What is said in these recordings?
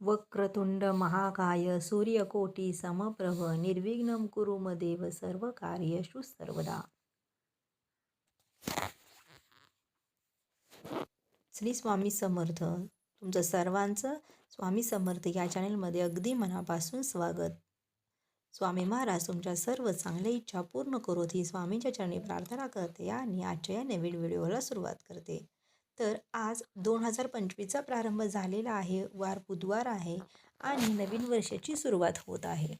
वक्रतुंड महाकाय सूर्यकोटी समप्रभ निर्विघ्न कुरु सर्व देव सर्वकार्येषु सर्वदा। श्री स्वामी समर्थ तुमचं सर्वांचं स्वामी समर्थ या चॅनलमध्ये अगदी मनापासून स्वागत. स्वामी महाराज तुमच्या सर्व चांगल्या इच्छा पूर्ण करोत. ही स्वामींच्या चरणी प्रार्थना करते आणि आजच्या या नवीन व्हिडिओला सुरुवात करते. तर आज दोन हजार पंचवीसचा प्रारंभ झालेला आहे. वार बुधवार आहे आणि नवीन वर्षाची सुरुवात होत आहे.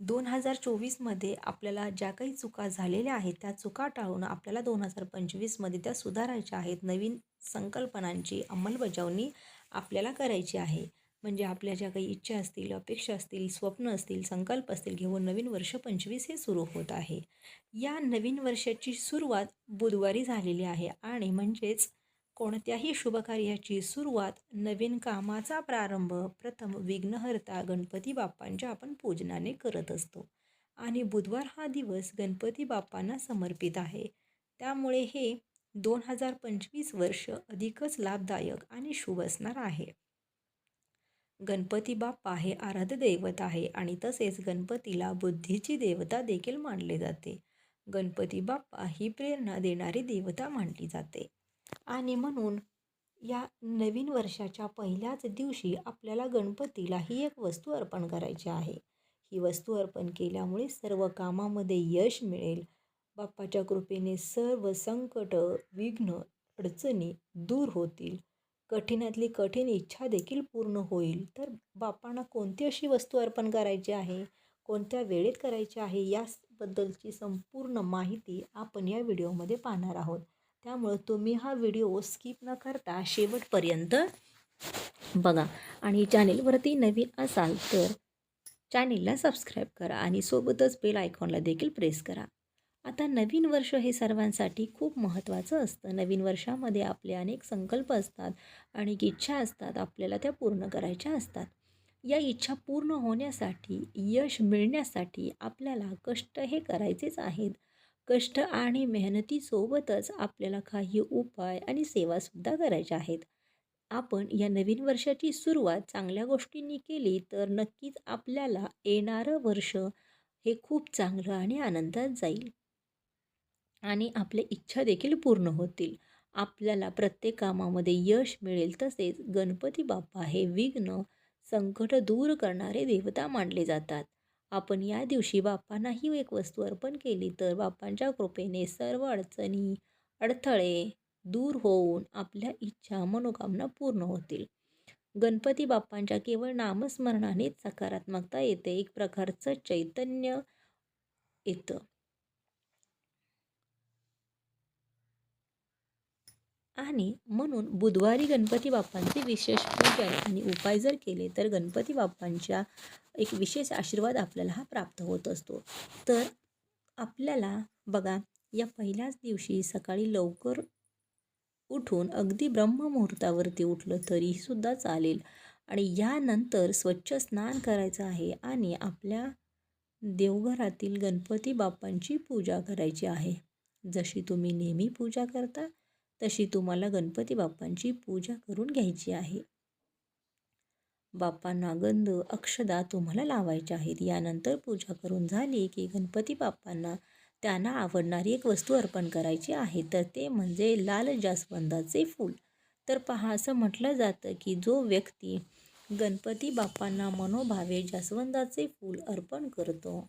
दोन हजार चोवीसमध्ये आपल्याला ज्या काही चुका झालेल्या आहेत त्या चुका टाळून आपल्याला दोन हजार पंचवीसमध्ये त्या सुधारायच्या आहेत. नवीन संकल्पनांची अंमलबजावणी आपल्याला करायची आहे. म्हणजे आपल्या ज्या काही इच्छा असतील अपेक्षा असतील स्वप्न असतील संकल्प असतील घेऊन हो नवीन वर्ष पंचवीस हे सुरू होत आहे. या नवीन वर्षाची सुरुवात बुधवारी झालेली आहे आणि म्हणजेच कोणत्याही शुभकार्याची सुरुवात नवीन कामाचा प्रारंभ प्रथम विघ्नहर्ता गणपती बाप्पांच्या आपण पूजनाने करत असतो. आणि बुधवार हा दिवस गणपती बाप्पांना समर्पित आहे. त्यामुळे हे दोन हजार पंचवीस वर्ष अधिकच लाभदायक आणि शुभ असणार आहे. गणपती बाप्पा हे आराध्य दैवत आहे आणि तसेच गणपतीला बुद्धीची देवता देखील मानले जाते. गणपती बाप्पा ही प्रेरणा देणारी देवता मानली जाते. आणि म्हणून या नवीन वर्षाच्या पहिल्याच दिवशी आपल्याला गणपतीला ही एक वस्तू अर्पण करायची आहे. ही वस्तू अर्पण केल्यामुळे सर्व कामामध्ये यश मिळेल. बाप्पाच्या कृपेने सर्व संकट विघ्न अडचणी दूर होतील. कठीणातली कठीण इच्छा देखील पूर्ण होईल. तर बापांना कोणती अशी वस्तू अर्पण करायची आहे? कोणत्या वेळेत करायची आहे? याबद्दलची संपूर्ण माहिती आपण या व्हिडिओमध्ये पाहणार आहोत. त्यामुळं तुम्ही हा व्हिडिओ स्किप न करता शेवटपर्यंत बघा. आणि चॅनेलवरती नवीन असाल तर चॅनेलला सबस्क्राईब करा आणि सोबतच बेल आयकॉनला देखील प्रेस करा. आता नवीन वर्ष हे सर्वांसाठी खूप महत्त्वाचं असतं. नवीन वर्षामध्ये आपले अनेक संकल्प असतात अनेक इच्छा असतात आपल्याला त्या पूर्ण करायच्या असतात. या इच्छा पूर्ण होण्यासाठी यश मिळण्यासाठी आपल्याला कष्ट हे करायचेच आहेत. कष्ट आणि मेहनतीसोबतच आपल्याला काही उपाय आणि सेवासुद्धा करायच्या आहेत. आपण या नवीन वर्षाची सुरुवात चांगल्या गोष्टींनी केली तर नक्कीच आपल्याला येणारं वर्ष हे खूप चांगलं आणि आनंदात जाईल. आणि आपल्या इच्छा देखील पूर्ण होतील. आपल्याला प्रत्येक कामामध्ये यश मिळेल तसेच गणपती बाप्पा हे विघ्न संकट दूर करणारे देवता मानले जातात. आपण या दिवशी बाप्पांनाही एक वस्तू अर्पण केली तर बाप्पांच्या कृपेने सर्व अडचणी अडथळे दूर होऊन आपल्या इच्छा मनोकामना पूर्ण होतील. गणपती बाप्पांच्या केवळ नामस्मरणानेच सकारात्मकता येते. एक प्रकारचं चैतन्य येतं. आणि म्हणून बुधवारी गणपती बाप्पांचे विशेष पूजन आणि उपाय जर केले तर गणपती बाप्पांच्या एक विशेष आशीर्वाद आपल्याला हा प्राप्त होत असतो. तर आपल्याला बघा या पहिल्याच दिवशी सकाळी लवकर उठून अगदी ब्रह्ममुहूर्तावरती उठलं तरीसुद्धा चालेल. आणि यानंतर स्वच्छ स्नान करायचं आहे आणि आपल्या देवघरातील गणपती बाप्पांची पूजा करायची आहे. जशी तुम्ही नेहमी पूजा करता तशी तुम्हाला गणपती बाप्पांची पूजा करून घ्यायची आहे. बाप्पांना गंध अक्षदा तुम्हाला लावायच्या आहेत. यानंतर पूजा करून झाली की गणपती बाप्पांना त्यांना आवडणारी एक वस्तू अर्पण करायची आहे. तर ते म्हणजे लाल जास्वंदाचे फूल. तर पहा असं म्हटलं जातं की जो व्यक्ती गणपती बाप्पांना मनोभावे जास्वंदाचे फूल अर्पण करतो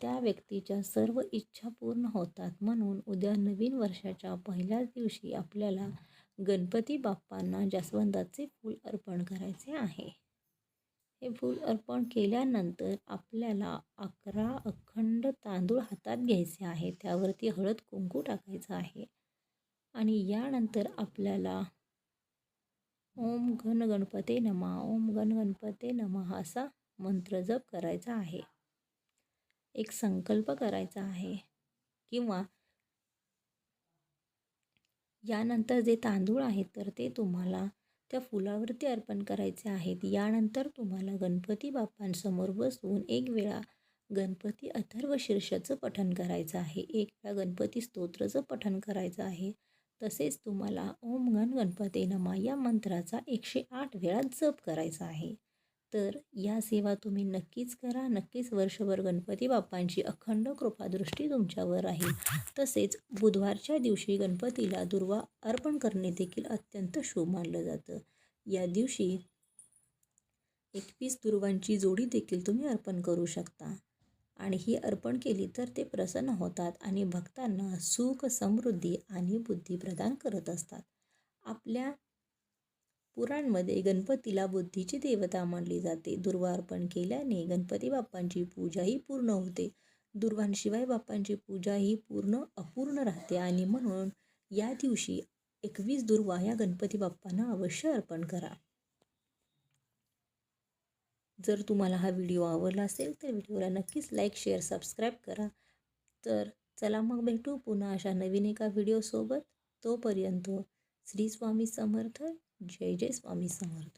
त्या व्यक्तीच्या सर्व इच्छा पूर्ण होतात. म्हणून उद्या नवीन वर्षाच्या पहिल्याच दिवशी आपल्याला गणपती बाप्पांना जास्वंदाचे फूल अर्पण करायचे आहे. हे फूल अर्पण केल्यानंतर आपल्याला अकरा अखंड तांदूळ हातात घ्यायचे आहे त्यावरती हळद कुंकू टाकायचं आहे. आणि यानंतर आपल्याला ओम गण गणपते नमा ओम गण गणपते नमा असा मंत्र जप करायचा आहे. एक संकल्प करायचा आहे किंवा यानंतर जे तांदूळ आहेत तर ते तुम्हाला त्या फुलावरती अर्पण करायचे आहेत. यानंतर तुम्हाला गणपती बाप्पांसमोर बसून एक वेळा गणपती अथर्व शीर्षाचं पठण करायचं आहे. एक वेळा गणपती स्तोत्राचं पठण करायचं आहे. तसेच तुम्हाला ओम गण गणपती नमा या मंत्राचा एकशे आठ वेळा जप करायचा आहे. तर या सेवा तुम्ही नक्कीच करा. नक्कीच वर्षभर गणपती बाप्पांची अखंड कृपादृष्टी तुमच्यावर राहील. तसेच बुधवारच्या दिवशी गणपतीला दुर्वा अर्पण करणे देखील अत्यंत शुभ मानलं जातं. या दिवशी एकवीस दुर्वांची जोडी देखील तुम्ही अर्पण करू शकता. आणि ही अर्पण केली तर ते प्रसन्न होतात आणि भक्तांना सुख समृद्धी आणि बुद्धी प्रदान करत असतात. आपल्या पुराणमध्ये गणपतीला बुद्धीची देवता मानली जाते. दुर्वा अर्पण केल्याने गणपती बाप्पांची पूजाही पूर्ण होते. दुर्वांशिवाय बाप्पांची पूजा ही पूर्ण अपूर्ण राहते आणि म्हणून या दिवशी एकवीस दुर्वा या गणपती बाप्पांना अवश्य अर्पण करा. जर तुम्हाला हा व्हिडिओ आवडला असेल तर व्हिडिओला नक्कीच लाईक शेअर सबस्क्राईब करा. तर चला मग भेटू पुन्हा अशा नवीन एका व्हिडिओसोबत तोपर्यंत श्री स्वामी समर्थ. जय जय स्वामी समर्थ